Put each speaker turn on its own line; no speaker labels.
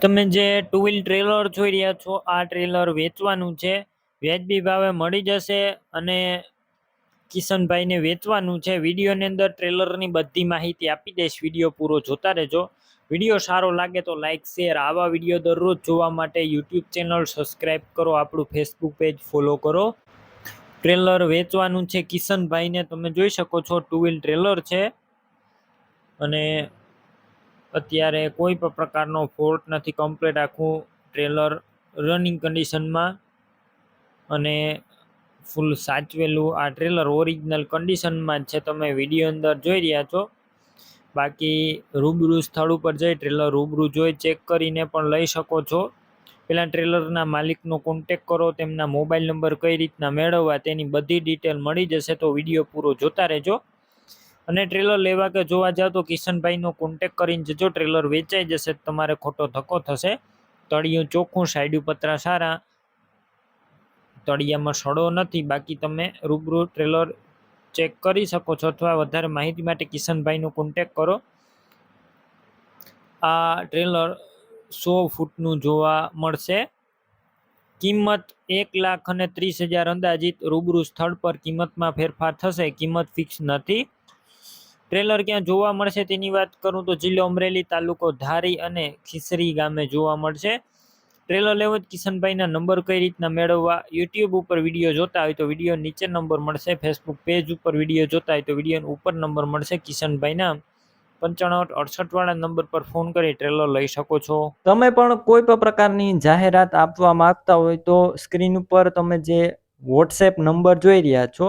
તમે જે two wheel trailer જોઈ રહ્યા છો, આ ટ્રેલર વેચવાનું છે. વ્યાજબી ભાવે મળી જશે અને કિશનભાઈને વેચવાનું છે. વિડીયોની અંદર ટ્રેલરની બધી માહિતી આપી દઈશ. વીડિયો પૂરો જોતા રહેજો. વીડિયો સારો લાગે તો લાઇક શેર આવા વીડિયો દરરોજ જોવા માટે યુટ્યુબ ચેનલ સબસ્ક્રાઈબ કરો, આપણું ફેસબુક પેજ ફોલો કરો. ટ્રેલર વેચવાનું છે કિશનભાઈને. તમે જોઈ શકો છો ટુ વ્હીલ ટ્રેલર છે. અને અત્યારે કોઈ પણ પ્રકારનો ફોલ્ટ નથી કમ્પ્લીટ આખું ટ્રેલર રનિંગ કન્ડિશનમાં અને ફૂલ સાચવેલું આ ટ્રેલર ઓરિજિનલ કન્ડિશનમાં જ છે. તમે વીડિયો અંદર જોઈ રહ્યા છો. બાકી રૂબરૂ સ્થળ ઉપર જઈ ટ્રેલર રૂબરૂ જોઈ ચેક કરીને પણ લઈ શકો છો. પહેલાં ટ્રેલરના માલિકનો કોન્ટેક કરો, તેમના મોબાઈલ નંબર કઈ રીતના મેળવવા તેની બધી ડિટેલ મળી જશે તો વીડિયો પૂરો જોતા રહેજો. અને ટ્રેલર લેવા કે જોવા જાઓ તો કિશનભાઈનો કોન્ટેક કરીને જજો ટ્રેલર વેચાઈ જશે, તમારે ખોટો ધક્કો થશે. તળિયું ચોખ્ખું સાઈડ પતરા સારા. તળિયામાં સડો નથી, બાકી તમે રૂબરૂ ટ્રેલર ચેક કરી શકો છો અથવા વધારે માહિતી માટે કિશનભાઈનો કોન્ટેક કરો. આ ટ્રેલર સો ફૂટનું જોવા મળશે. કિંમત એક લાખ અને ત્રીસ હજાર અંદાજિત રૂબરૂ સ્થળ પર કિંમતમાં ફેરફાર થશે, કિંમત ફિક્સ નથી. ટ્રેલર ક્યાં જોવા મળશે તેની વાત કરું તો જિલ્લો અમરેલી તાલુકો ધારી અને ખીસરી ગામે જોવા મળશે. ટ્રેલર લેવો કિશનભાઈના નંબર કઈ રીતના મેળવવા યુટ્યુબ ઉપર વીડિયો જોતા હોય તો વીડિયો નીચે નંબર મળશે ફેસબુક પેજ ઉપર વીડિયો જોતા હોય તો વીડિયો ઉપર નંબર મળશે, કિશનભાઈના પંચાણું અડસઠ નંબર પર ફોન કરી ટ્રેલર લઈ શકો છો.
તમે પણ કોઈ પણ પ્રકારની જાહેરાત આપવા માંગતા હોય તો સ્ક્રીન ઉપર તમે જે વોટ્સએપ નંબર જોઈ રહ્યા છો